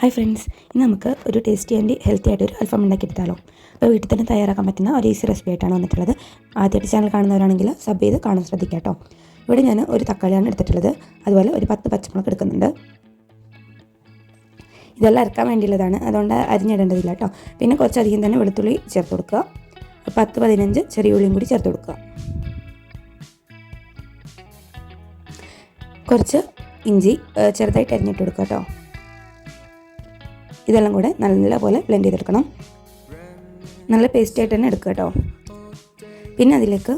Hi friends ഇന്ന് നമുക്ക് ഒരു ടേസ്റ്റി ആൻഡ് ഹെൽത്തി ആയിട്ട് ഒരു അൽഫാം ഉണ്ടാക്കിയെടുത്താലോ അപ്പോൾ വീട്ടിൽ തന്നെ തയ്യാറാക്കാൻ പറ്റുന്ന ഒരു ഈസി റെസിപ്പി ആയിട്ടാണ് വന്നിട്ടുള്ളത്. ആദ്യമായിട്ട് ചാനൽ കാണുന്നവരാണെങ്കിൽ സബ് ചെയ്ത് കാണാൻ ശ്രദ്ധിക്കുക കേട്ടോ. ഇവിടെ ഞാൻ ഒരു തക്കാളിയാണ് എടുത്തിട്ടുള്ളത്. അതുപോലെ ഒരു പത്ത് പച്ചമുളക് എടുക്കുന്നുണ്ട്. ഇതെല്ലാം അരക്കാൻ വേണ്ടിയുള്ളതാണ്. അതുകൊണ്ട് അരിഞ്ഞിടേണ്ടതില്ല കേട്ടോ. പിന്നെ കുറച്ചധികം തന്നെ വെളുത്തുള്ളി ചേർത്ത് കൊടുക്കുക. പത്ത് പതിനഞ്ച് ചെറിയ ഉള്ളിയും കൂടി ചേർത്ത് കൊടുക്കുക. കുറച്ച് ഇഞ്ചി ചെറുതായിട്ട് അരിഞ്ഞിട്ട് കൊടുക്കുക കേട്ടോ. ഇതെല്ലാം കൂടെ നല്ലപോലെ ബ്ലെൻഡ് ചെയ്തെടുക്കണം. നല്ല പേസ്റ്റ് ആയിട്ട് തന്നെ എടുക്കുക കേട്ടോ പിന്നെ അതിലേക്ക്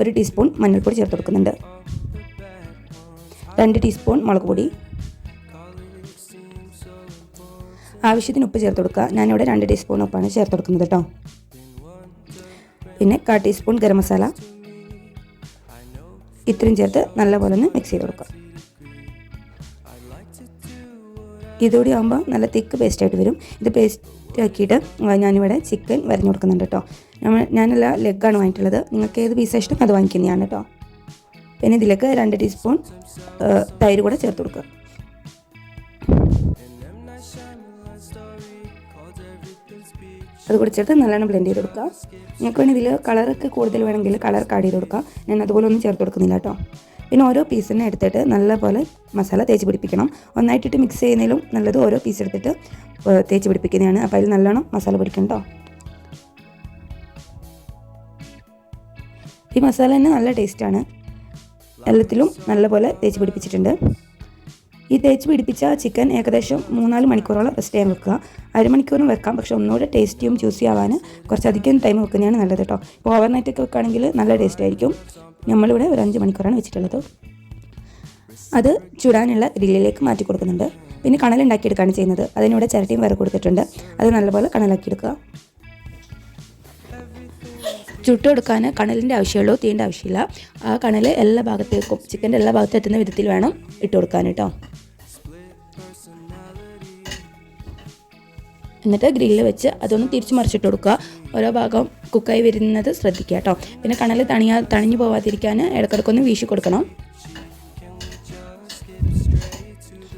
ഒരു ടീസ്പൂൺ മഞ്ഞൾപ്പൊടി ചേർത്ത് കൊടുക്കുന്നുണ്ട്. രണ്ട് ടീസ്പൂൺ മുളക് പൊടി. ആവശ്യത്തിന് ഉപ്പ് ചേർത്ത് കൊടുക്കുക. ഞാനിവിടെ രണ്ട് ടീസ്പൂൺ ഉപ്പാണ് ചേർത്ത് കൊടുക്കുന്നത് കേട്ടോ പിന്നെ കാ ടീസ്പൂൺ ഗരം മസാല. ഇത്രയും ചേർത്ത് നല്ലപോലെ ഒന്ന് മിക്സ് ചെയ്ത് കൊടുക്കുക. ഇതുകൂടി ആകുമ്പോൾ നല്ല തിക്ക് പേസ്റ്റ് ആയിട്ട് വരും. ഇത് പേസ്റ്റ് ആക്കിയിട്ട് ഞാനിവിടെ ചിക്കൻ വരഞ്ഞു കൊടുക്കുന്നുണ്ട് കേട്ടോ നമ്മൾ ഞാനല്ല ലെഗാണ് വാങ്ങിയിട്ടുള്ളത്. നിങ്ങൾക്ക് ഏത് പീസ് ഇഷ്ടം അത് വാങ്ങിക്കുന്നതാണ് കേട്ടോ പിന്നെ ഇതിലേക്ക് രണ്ട് ടീസ്പൂൺ തൈര് കൂടെ ചേർത്ത് കൊടുക്കുക. അത് കൂടി ചേർത്ത് നല്ലോണം ബ്ലെൻഡ് ചെയ്ത് കൊടുക്കുക. നിങ്ങൾക്ക് വേണമെങ്കിൽ ഇതിൽ കളറൊക്കെ കൂടുതൽ വേണമെങ്കിൽ കളർ ആഡ് ചെയ്ത് കൊടുക്കുക ഞാൻ അതുപോലെ ഒന്നും ചേർത്ത് കൊടുക്കുന്നില്ല കേട്ടോ പിന്നെ ഓരോ പീസിനെ എടുത്തിട്ട് നല്ലപോലെ മസാല തേച്ച് പിടിപ്പിക്കണം. ഒന്നായിട്ടിട്ട് മിക്സ് ചെയ്യുന്നതിലും നല്ലത് ഓരോ പീസ് എടുത്തിട്ട് തേച്ച് പിടിപ്പിക്കുന്നതാണ്. അപ്പോൾ അതിൽ നല്ലോണം മസാല പിടിക്കണ്ടോ ഈ മസാല തന്നെ നല്ല ടേസ്റ്റാണ് എല്ലാത്തിലും നല്ലപോലെ തേച്ച് പിടിപ്പിച്ചിട്ടുണ്ട്. ഈ തേച്ച് പിടിപ്പിച്ച ചിക്കൻ ഏകദേശം മൂന്നാൽ മണിക്കൂറോളം റെസ്റ്റ് ചെയ്യാൻ വെക്കുക. അരമണിക്കൂറും വെക്കാം. പക്ഷെ ഒന്നുകൂടെ ടേസ്റ്റിയും ജ്യൂസി ആവാൻ കുറച്ചധികം ടൈം വെക്കുന്നതാണ് നല്ലത് കേട്ടോ ഇപ്പോൾ ഓവർനൈറ്റ് ഒക്കെ വെക്കുകയാണെങ്കിൽ നല്ല ടേസ്റ്റ് ആയിരിക്കും. നമ്മളിവിടെ ഒരു അഞ്ച് മണിക്കൂറാണ് വെച്ചിട്ടുള്ളത്. അത് ചുടാനുള്ള ഗ്രില്ലിലേക്ക് മാറ്റി കൊടുക്കുന്നുണ്ട്. പിന്നെ കണലുണ്ടാക്കിയെടുക്കുകയാണ് ചെയ്യുന്നത്. അതിനിവിടെ ചിരട്ടിയും വേറെ കൊടുത്തിട്ടുണ്ട്. അത് നല്ലപോലെ കണലാക്കിയെടുക്കുക. ചുട്ടെടുക്കാൻ കണലിന്റെ ആവശ്യമുള്ളൂ തീന്റെ ആവശ്യമില്ല. ആ കണൽ എല്ലാ ഭാഗത്തേക്കും ചിക്കന്റെ എല്ലാ ഭാഗത്തും എത്തുന്ന വിധത്തിൽ വേണം ഇട്ട് കൊടുക്കാൻ കേട്ടോ. എന്നിട്ട് ഗ്രില്ല് വെച്ച് അതൊന്ന് തിരിച്ചു മറിച്ചിട്ട് കൊടുക്കുക. ഓരോ ഭാഗം കുക്കായി വരുന്നത് ശ്രദ്ധിക്കുക കേട്ടോ. പിന്നെ കണൽ തണിയാ തണിഞ്ഞു പോവാതിരിക്കാൻ ഇടക്കിടക്കൊന്ന് വീശി കൊടുക്കണം.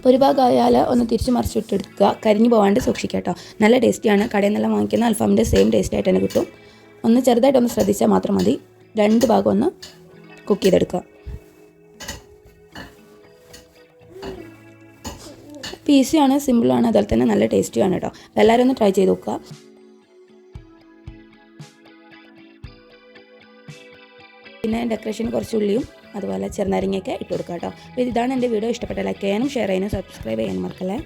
ഒരു ഭാഗമായാൽ ഒന്ന് തിരിച്ച് മറിച്ചിട്ടെടുക്കുക കരിഞ്ഞു പോകാണ്ട് സൂക്ഷിക്കുക കേട്ടോ. നല്ല ടേസ്റ്റിയാണ് കടയിൽ നിന്നെല്ലാം വാങ്ങിക്കുന്ന അൽഫാമിന്റെ സെയിം ടേസ്റ്റ് ആയിട്ട് തന്നെ കിട്ടും. ഒന്ന് ചെറുതായിട്ടൊന്ന് ശ്രദ്ധിച്ചാൽ മാത്രം മതി. രണ്ട് ഭാഗം ഒന്ന് കുക്ക് ചെയ്തെടുക്കുക. അപ്പോൾ ഈസിയാണ് സിമ്പിളാണ് അതുപോലെ തന്നെ നല്ല ടേസ്റ്റിയാണ് കേട്ടോ. എല്ലാവരും ഒന്ന് ട്രൈ ചെയ്ത് നോക്കുക. പിന്നെ ഡെക്കറേഷൻ കുറച്ച് ഉള്ളിയും അതുപോലെ ചെറുനാരങ്ങയൊക്കെ ഇട്ട് കൊടുക്കുക കേട്ടോ. അപ്പോൾ ഇതാണ് എന്റെ വീഡിയോ. ഇഷ്ടപ്പെട്ട ലൈക്ക് ചെയ്യാനും ഷെയർ ചെയ്യാനും സബ്സ്ക്രൈബ് ചെയ്യാനും മറക്കല്ലേ.